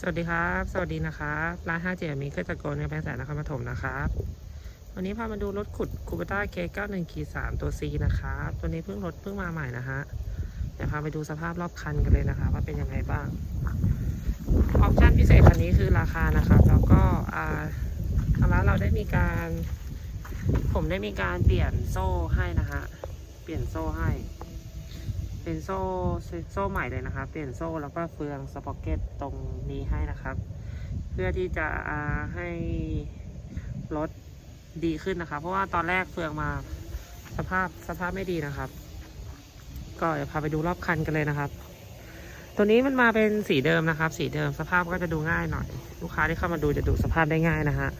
สวัสดีครับ สวัสดีนะครับร้านห้าเจมีเครื่องตะโกนในแพงแสนนครปฐมนะครับ วันนี้พามาดูรถขุดคูปต้าเคเก้าหนึ่งขีสามตัว C นะครับ ตัวนี้เพิ่งรถเพิ่งมาใหม่นะฮะ เดี๋ยวพาไปดูสภาพรอบคันกันเลยนะครับว่าเป็นยังไงบ้าง ออปชั่นพิเศษคันนี้คือราคานะครับ แล้วก็อ่าทางร้านเราได้มีการ ผมได้มีการเปลี่ยนโซ่ให้นะฮะ เปลี่ยนโซ่ให้ เป็นโซ่โซ่ใหม่เลยนะครับ เปลี่ยนโซ่แล้วก็เฟืองสป็อกเก็ตตรงนี้ให้นะครับ เพื่อที่จะให้รถดีขึ้นนะครับ เพราะว่าตอนแรกเฟืองมาสภาพสภาพไม่ดีนะครับ ก็เดี๋ยวพาไปดูรอบคันกันเลยนะครับ ตัวนี้มันมาเป็นสีเดิมนะครับ สีเดิมสภาพก็จะดูง่ายหน่อย ลูกค้าที่เข้ามาดูจะดูสภาพได้ง่ายนะฮะ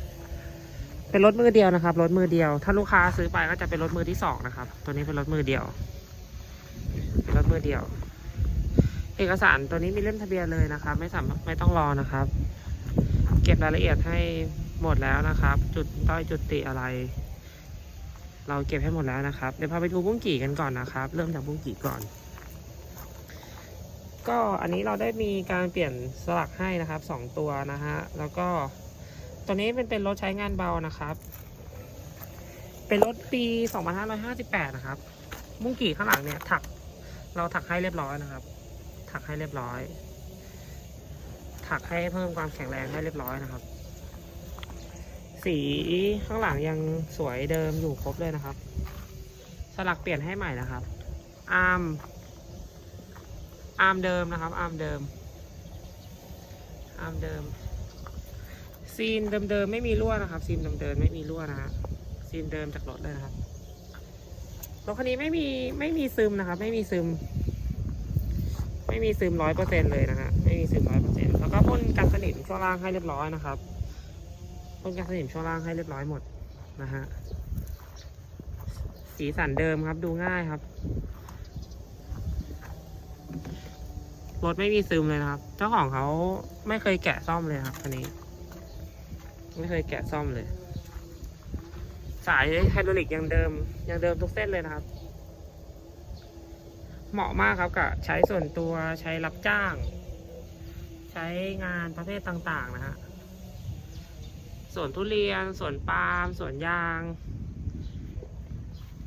เป็นรถมือเดียวนะครับรถมือเดียว ถ้าลูกค้าซื้อไปก็จะเป็นรถมือที่สองนะครับ ตัวนี้เป็นรถมือเดียว รถมือเดียว เอกสารตัวนี้มีเล่มทะเบียนเลยนะครับ ไม่สามไม่ต้องรอนะครับ เก็บรายละเอียดให้หมดแล้วนะครับ จุดต้อยจุดติอะไร เราเก็บให้หมดแล้วนะครับ เดี๋ยวพาไปดูบุ้งกี่กันก่อนนะครับ เริ่มจากบุ้งกี่ก่อน ก็อันนี้เราได้มีการเปลี่ยนสลักให้นะครับสองตัวนะฮะแล้วก็ตัวนี้เป็นเป็นรถใช้งานเบานะครับ เป็นรถปี 2558 นะครับ บุ้งกี่ข้างหลังเนี่ยถัก เราถักให้เรียบร้อยนะครับ ถักให้เรียบร้อย ถักให้เพิ่มความแข็งแรงให้เรียบร้อยนะครับ สีข้างหลังยังสวยเดิมอยู่ครบเลยนะครับ สลักเปลี่ยนให้ใหม่นะครับ อาร์ม อาร์มเดิมนะครับ อาร์มเดิม อาร์มเดิม ซีนเดิมๆไม่มีรั่วนะครับ ซีนเดิมๆไม่มีรั่วนะฮะซีนเดิมจากรถเลยนะครับ รถคันนี้ไม่มีไม่มีซึมนะครับ ไม่มีซึม ไม่มีซึมร้อยเปอร์เซ็นเลยนะฮะไม่มีซึมร้อยเปอร์เซ็นแล้วก็พ่นกันสนิมช่วงล่างให้เรียบร้อยนะครับพ่นกันสนิมช่วงล่างให้เรียบร้อยหมดนะฮะสีสันเดิมครับดูง่ายครับรถไม่มีซึมเลยนะครับ เจ้าของเขาไม่เคยแกะซ่อมเลยครับคันนี้ ไม่เคยแกะซ่อมเลย สายไฮดรอลิกยังเดิมยังเดิมทุกเส้นเลยนะครับ เหมาะมากครับกับใช้ส่วนตัวใช้รับจ้าง ใช้งานประเภทต่าง ๆ นะฮะสวนทุเรียนสวนปาล์มสวนยาง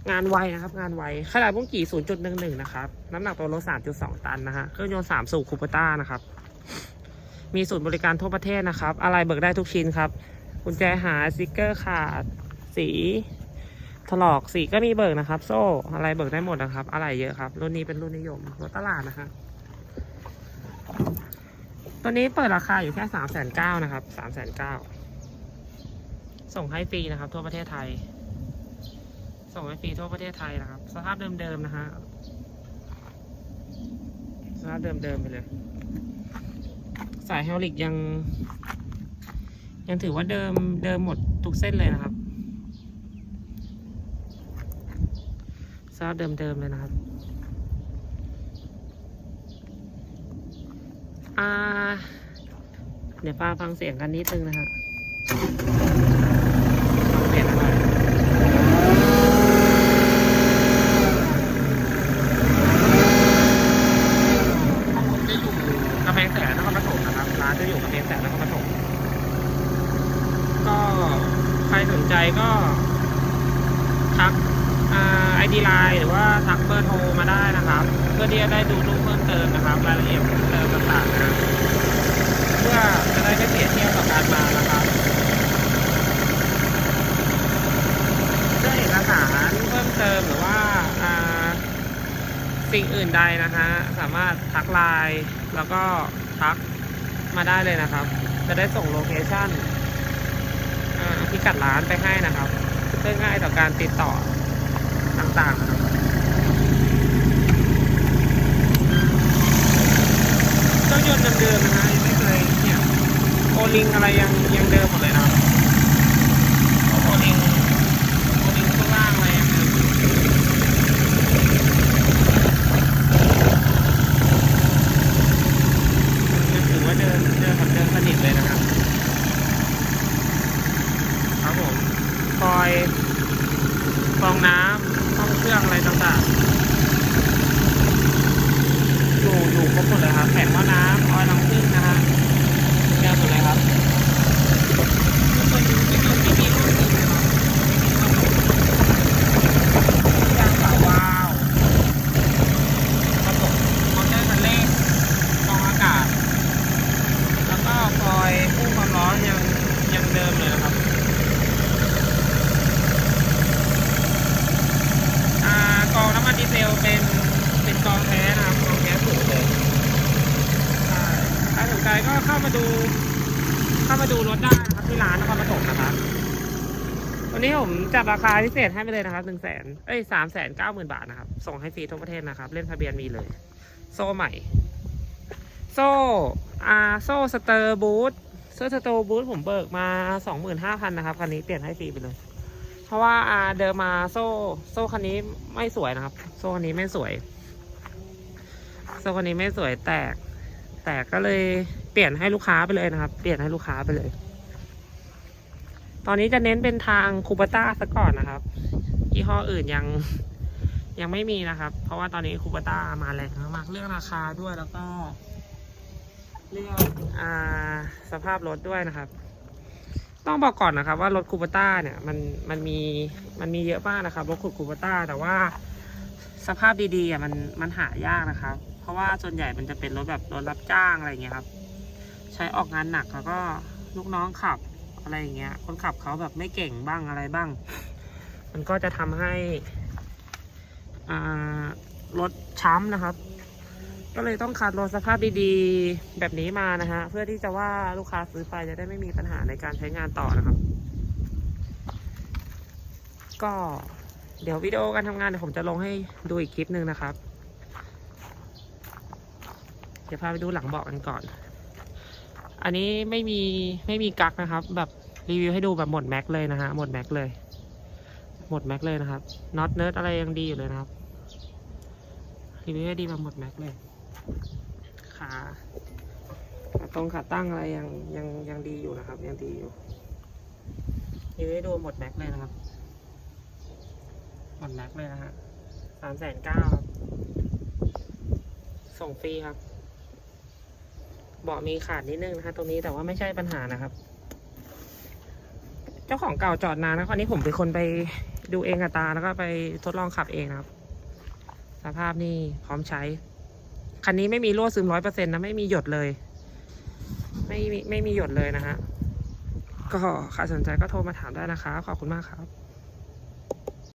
งานไวนะครับ งานไวขนาดบุ้งกี่ 0.11 นะครับ น้ำหนักตัวรถ 3.2 ตันนะฮะเครื่องยนต์3สูบคูปต้านะครับ มีศูนย์บริการทั่วประเทศนะครับ อะไรเบิกได้ทุกชิ้นครับกุญแจหายสติกเกอร์ขาด สีถลอกสีก็มีเบิกนะครับ โซ่อะไรเบิกได้หมดนะครับ อะไรเยอะครับ รุ่นนี้เป็นรุ่นนิยมรถตลาดนะครับตัวนี้เปิดราคาอยู่แค่สามแสนเก้านะครับสามแสนเก้าส่งให้ฟรีนะครับ ทั่วประเทศไทย ส่งให้ฟรีทั่วประเทศไทยนะครับ สภาพเดิมๆนะฮะสภาพเดิมๆไปเลยสายเฮลิกยัง ยังถือว่าเดิมเดิมหมดทุกเส้นเลยนะครับ สภาพเดิมๆเลยนะครับอ่าเดี๋ยวฟ้าฟังเสียงกันนิดนึงนะฮะฟังเสียงกันหน่อยจะอยู่กำแพงแสนนครปฐมนะครับ ร้านจะอยู่กำแพงแสนนครปฐมก็ใครสนใจก็ ไอดีไลน์หรือว่าทักเบอร์โทรมาได้นะครับ เพื่อที่จะได้ดูรูปเพิ่มเติมนะครับรายละเอียดเพิ่มเติมต่างๆนะเพื่อจะได้ไม่เสียเที่ยวกับการมานะครับเรื่องเอกสารเพิ่มเติมหรือว่าสิ่งอื่นใดนะฮะสามารถทักไลน์แล้วก็ทักมาได้เลยนะครับ จะได้ส่งโลเคชั่นพิกัดร้านไปให้นะครับ เพื่อง่ายต่อการติดต่อ ต่างๆนะครับเครื่องยนต์เดิมๆนะฮะยังไม่เคยเนี่ยโอลิงอะไรยังยังเดิมอะครับโอลิงโอลิงข้างล่างอะไรยังเดิมอยู่ยังถือว่าเดิมเดิมแบบเดิมสนิทเลยนะครับ ครับผมคอยฟองน้ำห้องเครื่องอะไรต่างๆ อยู่อยู่ครบหมดเลยครับแผงหม้อน้ำออยล์น้ำผึ้งนะฮะ ก็ เข้ามาดูเข้ามาดูรถได้นะครับที่ร้านนครปฐมนะครับวันนี้ผมจัดราคาพิเศษให้ไปเลยนะครับหนึ่งแสนเอ้ยสามแสนเก้าหมื่นบาทนะครับ ส่งให้ฟรีทั่วประเทศนะครับ เล่มทะเบียนมีเลย โซ่ใหม่ โซ่อาโซ่สเตอร์บูทโซ่สเตอร์บูทผมเบิกมาสองหมื่นห้าพันนะครับคันนี้เปลี่ยนให้ฟรีไปเลย เพราะว่าอาเดิมมาโซ่โซ่คันนี้ไม่สวยนะครับ โซ่คันนี้ไม่สวย โซ่คันนี้ไม่สวยแตก แตกก็เลย เปลี่ยนให้ลูกค้าไปเลยนะครับ เปลี่ยนให้ลูกค้าไปเลย ตอนนี้จะเน้นเป็นทางคูปต้าซะก่อนนะครับยี่ห้ออื่นยังยังไม่มีนะครับ เพราะว่าตอนนี้คูปต้ามาแรงมากเรื่องราคาด้วยแล้วก็เรื่องอาสภาพรถด้วยนะครับ ต้องบอกก่อนนะครับ ว่ารถคูปต้าเนี่ยมันมันมีมันมีเยอะมากนะครับรถขุดคูปต้าแต่ว่าสภาพดีๆอะมันมันหายากนะครับ เพราะว่าส่วนใหญ่มันจะเป็นรถแบบรถรับจ้างอะไรเงี้ยครับ ใช้ออกงานหนักแล้วก็ลูกน้องขับอะไรอย่างเงี้ย คนขับเขาแบบไม่เก่งบ้างอะไรบ้าง มันก็จะทำให้รถช้ำนะครับ ก็เลยต้องคัดรถสภาพดีๆ แบบนี้มานะฮะ เพื่อที่จะว่าลูกค้าซื้อไปจะได้ไม่มีปัญหาในการใช้งานต่อนะครับ ก็เดี๋ยววิดีโอการทำงานเดี๋ยวผมจะลงให้ดูอีกคลิปหนึ่งนะครับ เดี๋ยวพาไปดูหลังเบาะกันก่อน อันนี้ไม่มีไม่มีกักนะครับ แบบรีวิวให้ดูแบบหมดแม็กเลยนะฮะหมดแม็กเลย หมดแม็กเลยนะครับน็อตเนิร์ดอะไรยังดีอยู่เลยนะครับรีวิวให้ดีแบบหมดแม็กเลยขาขาตรงขาตั้งอะไรยังยังยังดีอยู่นะครับ ยังดีอยู่รีวิวให้ดูหมดแม็กเลยนะครับหมดแม็กเลยนะฮะสามแสนเก้าส่งฟรีครับ เบาะมีขาดนิดนึงนะคะ ตรงนี้แต่ว่าไม่ใช่ปัญหานะครับ เจ้าของเก่าจอดนานนะคราวนี้ผมเป็นคนไปดูเองกับตาแล้วก็ไปทดลองขับเองนะครับ สภาพนี่พร้อมใช้ คันนี้ไม่มีรั่วซึมร้อยเปอร์เซ็นต์นะไม่มีหยดเลย ไม่มีไม่มีหยดเลยนะฮะก็ใครสนใจก็โทรมาถามได้นะคะ ขอบคุณมากครับ